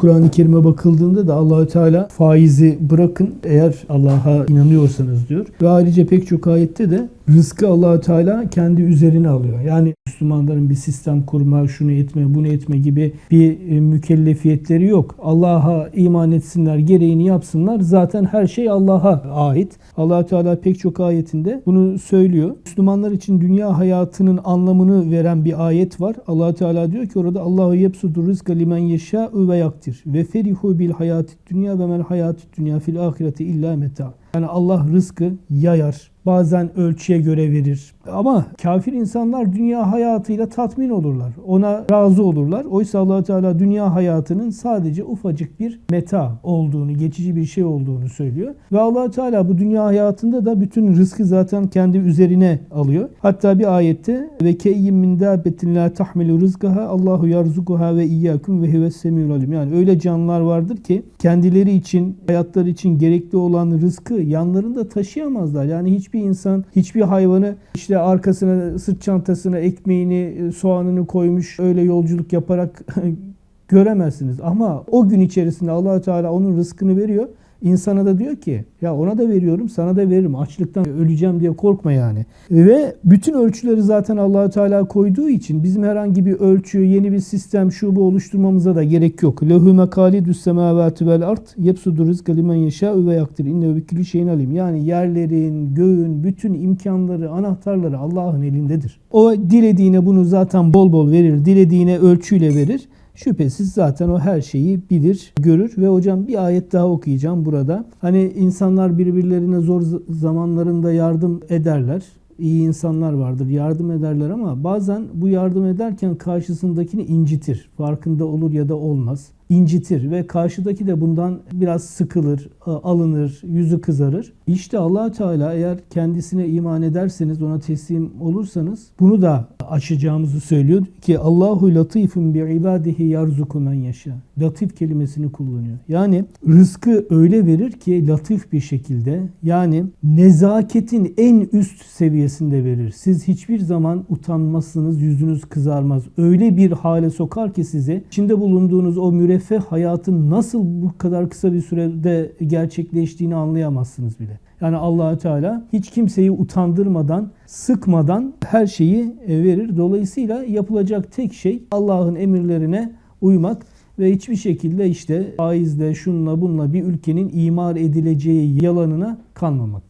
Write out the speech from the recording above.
Kur'an-ı Kerim'e bakıldığında da Allahü Teala faizi bırakın eğer Allah'a inanıyorsanız diyor. Ve ayrıca pek çok ayette de rızkı Allahü Teala kendi üzerine alıyor. Yani Müslümanların bir sistem kurma, şunu etme, bunu etme gibi bir e, mükellefiyetleri yok. Allah'a iman etsinler, gereğini yapsınlar. Zaten her şey Allah'a ait. Allahü Teala pek çok ayetinde bunu söylüyor. Müslümanlar için dünya hayatının anlamını veren bir ayet var. Allahü Teala diyor ki orada Allahu yebsudur rızka limen yeşâ'ü ve yaktir. Ve ferihu bil hayati dünya ve mel hayati dünya fil ahireti illa meta. Yani Allah rızkı yayar. Bazen ölçüye göre verir. Ama kafir insanlar dünya hayatıyla tatmin olurlar. Ona razı olurlar. Oysa allah Teala dünya hayatının sadece ufacık bir meta olduğunu, geçici bir şey olduğunu söylüyor. Ve allah Teala bu dünya hayatında da bütün rızkı zaten kendi üzerine alıyor. Hatta bir ayette ve keyyim min dabbetin la tahmilu rızkaha Allahu yarzukuha ve iyyakum ve huves semiul alim. Yani öyle canlılar vardır ki kendileri için, hayatları için gerekli olan rızkı yanlarında taşıyamazlar. Yani hiçbir insan, hiçbir hayvanı işte arkasına sırt çantasına ekmeğini, soğanını koymuş öyle yolculuk yaparak göremezsiniz. Ama o gün içerisinde Allahü Teala onun rızkını veriyor. İnsana da diyor ki ya ona da veriyorum sana da veririm açlıktan öleceğim diye korkma yani. Ve bütün ölçüleri zaten Allahü Teala koyduğu için bizim herhangi bir ölçü, yeni bir sistem şu bu oluşturmamıza da gerek yok. Lehu mekalidus semavati vel art yebsudur rızka limen yeşâ'ü ve yaktir innehu bi şeyin alim. Yani yerlerin, göğün bütün imkanları, anahtarları Allah'ın elindedir. O dilediğine bunu zaten bol bol verir, dilediğine ölçüyle verir. Şüphesiz zaten o her şeyi bilir, görür ve hocam bir ayet daha okuyacağım burada. Hani insanlar birbirlerine zor zamanlarında yardım ederler. İyi insanlar vardır, yardım ederler ama bazen bu yardım ederken karşısındakini incitir. Farkında olur ya da olmaz. İncitir ve karşıdaki de bundan biraz sıkılır, alınır, yüzü kızarır. İşte allah Teala eğer kendisine iman ederseniz, ona teslim olursanız bunu da aşacağımızı söylüyor ki Allahu latifun bi ibadihi yarzuku men yaşa. Latif kelimesini kullanıyor. Yani rızkı öyle verir ki latif bir şekilde yani nezaketin en üst seviyesinde verir. Siz hiçbir zaman utanmazsınız, yüzünüz kızarmaz. Öyle bir hale sokar ki sizi içinde bulunduğunuz o müreffeh hayatın nasıl bu kadar kısa bir sürede gerçekleştiğini anlayamazsınız bile. Yani Allahü Teala hiç kimseyi utandırmadan, sıkmadan her şeyi verir. Dolayısıyla yapılacak tek şey Allah'ın emirlerine uymak ve hiçbir şekilde işte faizle, şunla bunla bir ülkenin imar edileceği yalanına kanmamak.